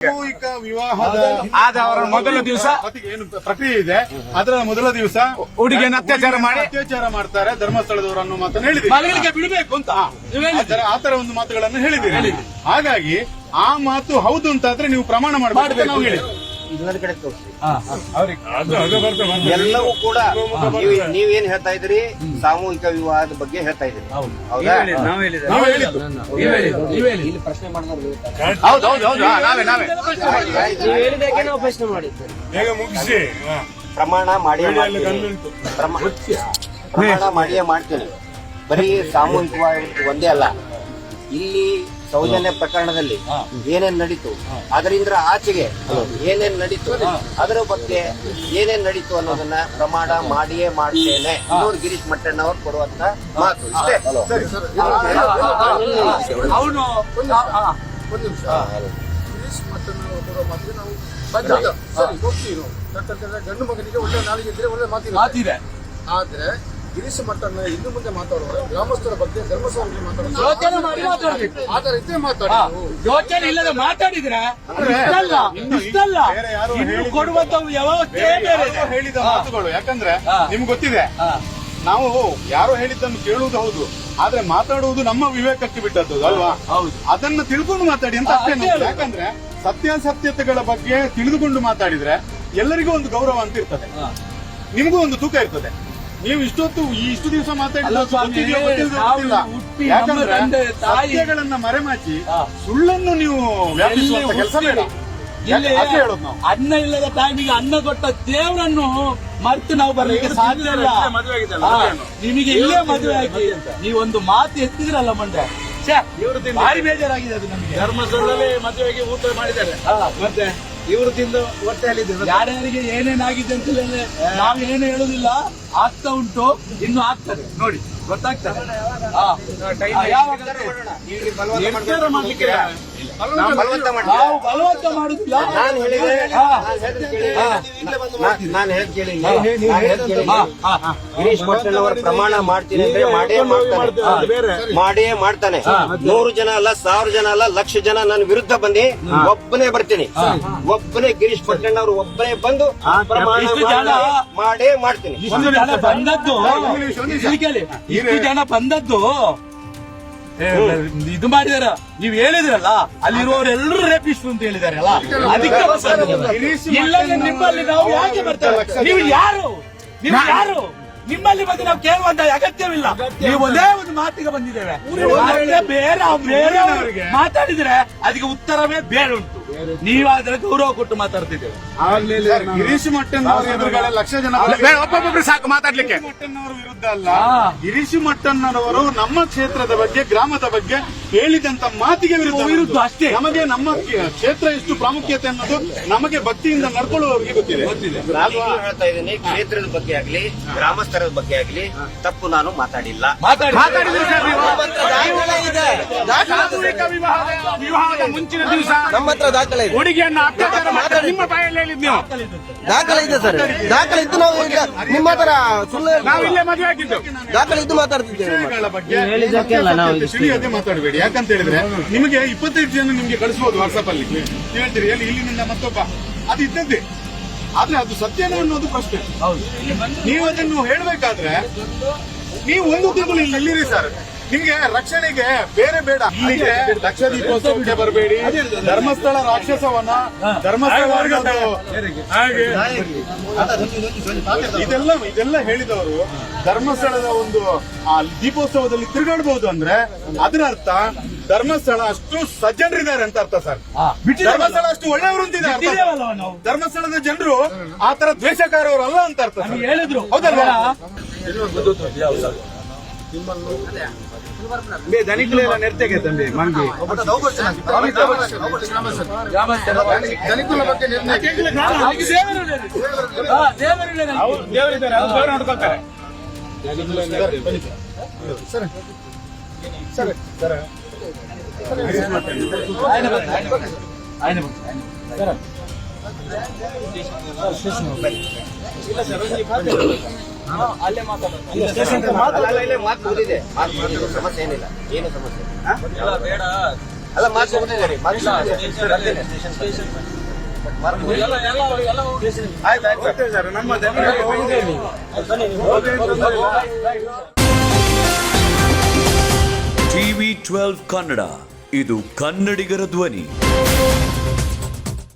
ಸಾಮೂಹಿಕ ವಿವಾಹದ ಆದ ಅವರ ಮೊದಲ ದಿವಸ ಏನು ಪ್ರಕ್ರಿಯೆ ಇದೆ. ಅದರ ಮೊದಲ ದಿವಸ ಹುಡುಗಿಯನ್ನು ಅತ್ಯಾಚಾರ ಮಾಡಿ ಅತ್ಯಾಚಾರ ಮಾಡ್ತಾರೆ ಧರ್ಮಸ್ಥಳದವರು ಅನ್ನೋ ಮಾತನ್ನು ಹೇಳಿದ್ದೀರಿ ಮಲಗಲಿಕ್ಕೆ ಬಿಡಬೇಕು ಅಂತ. ಆತರ ಒಂದು ಮಾತುಗಳನ್ನು ಹೇಳಿದ್ದೀರಿ ಹಾಗಾಗಿ ಆ ಮಾತು ಹೌದು ಅಂತಾದ್ರೆ ನೀವು ಪ್ರಮಾಣ ಮಾಡಬೇಕು ನಾವು ಹೇಳಿ ಇನ್ನೊಂದು ಕಡೆ ತೋರಿಸಿ. ಎಲ್ಲವೂ ಕೂಡ ನೀವು ನೀವೇನ್ ಹೇಳ್ತಾ ಇದ್ರಿ? ಸಾಮೂಹಿಕ ವಿವಾಹದ ಬಗ್ಗೆ ಹೇಳ್ತಾ ಇದ್ರಿ. ಹೌದಾ. ನಾವು ಹೇಳಿದ್ದು ನೀವ್ ಹೇಳಿ, ನೀವ್ ಹೇಳಿ. ಇಲ್ಲಿ ಪ್ರಶ್ನೆ ಮಾಡಿದ್ರೆ ಹೌದು ಹೌದು ಹೌದು. ನಾವೇ ನಾವೇ. ನೀವು ಹೇಳಿದಾಗೆ ನಾವು ಪ್ರಶ್ನೆ ಮಾಡಿದ್ವಿ ಬೇಗ ಮುಗಿಸಿ. ಪ್ರಮಾಣ ಮಾಡಿ ಪ್ರಮಾಣ ಮಾಡಿಯೇ ಮಾಡ್ತೀನಿ ಬರೀ ಸಾಮೂಹಿಕವಾಗಿ ಒಂದೇ ಅಲ್ಲ. ಇಲ್ಲಿ ಸೌಜನ್ಯ ಪ್ರಕರಣದಲ್ಲಿ ಏನೇನ್ ನಡೀತು? ಅದರಿಂದ ಆಚೆಗೆ ಏನೇನ್ ನಡೀತು? ಅದರ ಬಗ್ಗೆ ಏನೇನ್ ನಡೀತು ಅನ್ನೋದನ್ನ ಪ್ರಮಾಣ ಮಾಡಿಯೇ ಮಾಡ್ತೇನೆ. ಇನ್ನೂರು ಗಿರೀಶ್ ಮಟ್ಟಣ್ಣವ್ರು ಕೊಡುವಂತ ಮಾತು. ಇಷ್ಟೇ? ಅವನು ಒಂದು ನಿಮಿಷ. ಗಿರೀಶ್ ಮಾತಿಗೆ ನಾವು ಬದ್ಧ ಸರಿ ಹೋಗ್ತೀವಿ ನಾವು. ಯಾಕಂತಂದ್ರೆ ಗಂಡು ಮಗನಿಗೆ ಒಳ್ಳೆ ನಾಲಿಗೆ ಇದ್ರೆ ಒಳ್ಳೆ ಮಾತಿದೆ. ಆದ್ರೆ ಗಿರೀಶ್ ಮಟ್ಟನ್ನ ಇನ್ನು ಮುಂದೆ ಮಾತಾಡುವ ಗ್ರಾಮಸ್ಥರ ಬಗ್ಗೆ ಧರ್ಮಸ್ಥಳ ಬಗ್ಗೆ ಯೋಚನೆ ಮಾಡಿ ಮಾತಾಡ್ಬೇಕು. ಆತರ ಇದ್ರೆ ಮಾತಾಡಿ ಹಾ, ಯೋಚನೆ ಇಲ್ಲದೆ ಮಾತಾಡಿದ್ರೆ ಇಷ್ಟಲ್ಲ ಇನ್ನು ವ್ಯವಸ್ಥೆ. ಹೇಳಿದ ಮಾತುಗಳು ಯಾಕಂದ್ರೆ. ನಿಮ್ಗೆ ಗೊತ್ತಿದೆ. ನಾವು ಯಾರೋ ಹೇಳಿದ್ದನ್ನು ಕೇಳುವುದು ಹೌದು ಆದ್ರೆ ಮಾತಾಡುವುದು ನಮ್ಮ ವಿವೇಕಕ್ಕೆ ಬಿಟ್ಟದ್ದು ಅಲ್ವಾ ಹೌದು. ಅದನ್ನ ತಿಳ್ಕೊಂಡು ಮಾತಾಡಿ ಅಂತ ಅಷ್ಟೇ. ಯಾಕಂದ್ರೆ ಸತ್ಯಾಸತ್ಯತೆಗಳ ಬಗ್ಗೆ ತಿಳಿದುಕೊಂಡು ಮಾತಾಡಿದ್ರೆ ಎಲ್ಲರಿಗೂ ಒಂದು ಗೌರವ ಅಂತ ಇರ್ತದೆ. ನಿಮಗೂ ಒಂದು ತೂಕ ಇರ್ತದೆ ನೀವು ಇಷ್ಟೊತ್ತು ಈ ಇಷ್ಟು ದಿವಸ ಮಾತಾಡಿದ್ರೆ ಸತ್ಯಗಳನ್ನ ಮರೆಮಾಚಿ. ಸುಳ್ಳನ್ನು ನೀವು ವ್ಯಾಪಿಸುವಂತ ಕೆಲಸ ಬೇಡ. ಇಲ್ಲಿ ಅನ್ನ ಇಲ್ಲದ ಟೈಮಿಗೆ ಅನ್ನ ಕೊಟ್ಟ ದೇವರನ್ನು ಮರ್ತು ನಾವು ಬರ್ಲಿಕ್ಕೆ ಸಾಧ್ಯ ಇಲ್ಲ. ನಿಮಗೆ ಇಲ್ಲೇ ಮದುವೆ ಆಗಿ ನೀವೊಂದು ಮಾತು ಎತ್ತಿದ್ರಲ್ಲ ಮಂಡ್ಯ ಭಾರಿ ಬೇಜಾರಾಗಿದೆ ಅದು ನಮಗೆ. ಧರ್ಮಸ್ಥಳದಲ್ಲಿ ಮದುವೆಗೆ ಊಟ ಮಾಡಿದ್ದಾರೆ. ಮತ್ತೆ? ಇವರು ತಿಂದು ಹೊಟ್ಟೆಯಲ್ಲಿದ್ದಾರೆ ಯಾರ್ಯಾರಿಗೆ ಏನೇನಾಗಿದೆ ಅಂತ ನಾವು ಏನು ಹೇಳುದಿಲ್ಲ ಆಗ್ತಾ ಉಂಟು ಇನ್ನು ಆಗ್ತದೆ. ನೋಡಿ. ಗೊತ್ತಾಗ್ತದೆ. ನಿರ್ಧಾರ ಮಾಡ್ಲಿಕ್ಕೆ ನಾವು ಬಲವಂತ ಮಾಡುದಿಲ್ಲ ನಾನು. ನಾನು ಕೇಳಿ. ಗಿರೀಶ್ ಮಟ್ಟಣ್ಣವರ ಪ್ರಮಾಣ ಮಾಡ್ತೀನಿ ಅಂದ್ರೆ ಮಾಡೇ ಮಾಡ್ತಾನೆ ಮಾಡೇ ಮಾಡ್ತಾನೆ. ನೂರು ಜನ ಅಲ್ಲ ಸಾವಿರ ಜನ ಅಲ್ಲ ಲಕ್ಷ ಜನ ನನ್ನ ವಿರುದ್ಧ ಬಂದು ಒಬ್ಬನೇ ಬರ್ತೀನಿ. ಒಬ್ಬನೇ ಗಿರೀಶ್ ಪಟ್ಟಣ್ಣವ್ರು ಒಬ್ಬನೇ ಬಂದು ಪ್ರಮಾಣ ಮಾಡಿ- ಮಾಡೇ ಮಾಡ್ತೀನಿ. ಬಂದದ್ದು. ಇಷ್ಟು ಜನ ಬಂದದ್ದು. ಇದು ಮಾಡಿದಾರ. ನೀವ್ ಹೇಳಿದ್ರಲ್ಲ ಅಲ್ಲಿರುವವರೆಲ್ಲರೂ ರೇಪಿಸ್ಟ್ ಅಂತ ಹೇಳಿದಾರಲ್ಲ ಅದಕ್ಕೆ ಬಂದದ್ದು. ನಿಮ್ಮಲ್ಲಿ ನಾವು ಯಾಕೆ ಬರ್ತೇವೆ ನೀವು ಯಾರು? ನೀವು ಯಾರು? ನಿಮ್ಮಲ್ಲಿ ಬಗ್ಗೆ ನಾವು ಕೇಳುವಂತ ಅಗತ್ಯವಿಲ್ಲ. ನೀವು ಒಂದೇ ಒಂದು ಮಾತಿಗೆ ಬಂದಿದ್ದೇವೆ. ಬೇರೆ ಬೇರೆ ಮಾತಾಡಿದ್ರೆ ಅದಕ್ಕೆ ಉತ್ತರವೇ ಬೇರೆ ಉಂಟು. ನೀವಾದ್ರೆ ಗೌರವ ಕೊಟ್ಟು ಮಾತಾಡ್ತಿದ್ದೇವೆ. ಗಿರೀಶ್ ಮಟ್ಟನ್ ಅವರ ಎದುರುಗಡೆ ಲಕ್ಷ ಜನ ಒಬ್ಬೊಬ್ಬರು ಸಾಕು ಮಾತಾಡ್ಲಿಕ್ಕೆ. ಮಟ್ಟನ್ ವಿರುದ್ಧ ಅಲ್ಲ. ಗಿರೀಶ್ ಮಟ್ಟಣ್ಣನವರು ನಮ್ಮ ಕ್ಷೇತ್ರದ ಬಗ್ಗೆ ಗ್ರಾಮದ ಬಗ್ಗೆ ಹೇಳಿದಂತ ಮಾತಿಗೆ ವಿರುದ್ಧ ವಿರುದ್ಧ ಅಷ್ಟೇ. ನಮಗೆ ನಮ್ಮ ಕ್ಷೇತ್ರ ಎಷ್ಟು ಪ್ರಾಮುಖ್ಯತೆ ಅನ್ನೋದು ನಮಗೆ ಭಕ್ತಿಯಿಂದ ನಡ್ಕೊಳ್ಳುವವರಿಗೆ ಗೊತ್ತಿದೆ. ನಾನು ಹೇಳ್ತಾ ಇದ್ದೀನಿ ಕ್ಷೇತ್ರದ ಬಗ್ಗೆ ಆಗ್ಲಿ ಗ್ರಾಮಸ್ಥರ ಬಗ್ಗೆ ಆಗ್ಲಿ ತಪ್ಪು ನಾನು ಮಾತಾಡಿಲ್ಲ. ಮಾತಾಡಿ. ಮಾತಾಡಿದ್ರೆ ಸರ್ ನೀವು? ಸಾಮೂಹಿಕ ವಿವಾಹದ ವಿವಾಹದ ಮುಂಚಿನ ದಿವಸ. ನಮ್ಮ ಹತ್ರ ದಾಖಲೆ ಇದೆ. ಹುಡುಗಿಯನ್ನ ಅತ್ಯಾಚಾರ ಮಾಡಿ ನಿಮ್ಮ ಬಾಯಲ್ಲಿ ಹೇಳಿದ್ ನೀವು. ದಾಖಲೆ ಇದೆ ಸರ್. ದಾಖಲೆ ಇದ್ದು ನಾವು ಈಗ ನಿಮ್ಮ ಹತ್ರ ಸುಳ್ಳು ನಾವು ಇಲ್ಲೇ ಮದುವೆ ಆಗಿದ್ದು. ದಾಖಲೆ ಇದ್ದು ಮಾತಾಡ್ತಿದ್ದೇವೆ. ವಿಷಯಗಳ ಬಗ್ಗೆ ಸತ್ಯಾಸತ್ಯತೆ ತಿಳಿಯದೆ ಮಾತಾಡಬೇಡಿ. ಯಾಕಂತ ಹೇಳಿದ್ರೆ ನಿಮಗೆ ಇಪ್ಪತ್ತೈದು ಜನ ನಿಮ್ಗೆ ಕಳಿಸಬಹುದು ವಾಟ್ಸ್ಆಪ್ ಅಲ್ಲಿ. ನೀವು ಹೇಳ್ತೀರಿ ಎಲ್ಲಿ ಇಲ್ಲಿನಿಂದ ಮತ್ತೊಬ್ಬ. ಅದು ಇದ್ದದ್ದೇ. ಆದ್ರೆ ಅದು ಸತ್ಯನ ಅನ್ನೋದು ಪ್ರಶ್ನೆ. ನೀವು ಅದನ್ನು ಹೇಳ್ಬೇಕಾದ್ರೆ ನೀವು ಒಂದು ತಿಂಗಳು ಇಲ್ಲಿ ಇಲ್ಲಿರಿ ಸರ್. ನಿಮ್ಗೆ ರಕ್ಷಣೆಗೆ ಬೇರೆ ಬೇಡ. ಇಲ್ಲಿಗೆ ಲಕ್ಷ ದೀಪೋತ್ಸವಕ್ಕೆ ಬರಬೇಡಿ. ಧರ್ಮಸ್ಥಳ ರಾಕ್ಷಸವನ್ನ ಧರ್ಮಸ್ಥಳ ಇದೆಲ್ಲ ಇದೆಲ್ಲ ಹೇಳಿದವರು ಧರ್ಮಸ್ಥಳದ ಒಂದು ಆ ದೀಪೋತ್ಸವದಲ್ಲಿ ತಿರುಗಾಡಬಹುದು ಅಂದ್ರೆ ಅದರ ಅರ್ಥ ಧರ್ಮಸ್ಥಳ ಅಷ್ಟು ಸಜ್ಜನರಿದ್ದಾರೆ ಅಂತ ಅರ್ಥ ಸರ್. ಧರ್ಮಸ್ಥಳ ಅಷ್ಟು ಒಳ್ಳೆಯವರು ಧರ್ಮಸ್ಥಳದ ಜನರು ಆ ತರ ದ್ವೇಷಕಾರವರು ಅಲ್ಲ ಅಂತ ಅರ್ಥ. ಹೇಳಿದ್ರು. ಹೌದಲ್ವಾ? ಧನಿಕಲೆಲ್ಲ ನೆರ್ತಗೆ ತಂದೆ ಮಂಗಿ ಒಬ್ಬ ದೌರ್ಜನ್ಯ. ಧನಿಕುಲ ಬಗ್ಗೆ ನಿರ್ಣಯ ಹಾಗೆ ದೇವರು ಹೇಳಿದ್ರು. ಹಾ, ದೇವರು ಹೇಳಿದ್ರು. ದೇವರಿದ್ದಾರೆ ಅವ್ರು ದೇವ್ರು ನೋಡ್ಕೊಳ್ತಾರೆ ಆಯ್ನೆ ಬಂತು, ಆಯ್ನೆ ಬಂತು. ಆಯ್ನೆ ಬಂತು, ಆಯ್ನೆ ಬಂತು. ಅಲ್ಲೇ ಮಾತಾಡೋದು. ಸಮಸ್ಯೆ ಏನಿಲ್ಲ. ಏನು ಸಮಸ್ಯೆ? ಇಲ್ಲ. ಅಲ್ಲ ಮಾತು ಮುಗಿದಿದೆ ಮಾರ್ಕ್ಸ್ ಎಲ್ಲ ಎಲ್ಲ ಎಲ್ಲ ಆಯ್ತು ಆಯ್ತು. ಸರ್ ನಮ್ಮ ಟಿವಿ ಟ್ವೆಲ್ವ್ ಕನ್ನಡ. ಇದು ಕನ್ನಡಿಗರ ಧ್ವನಿ.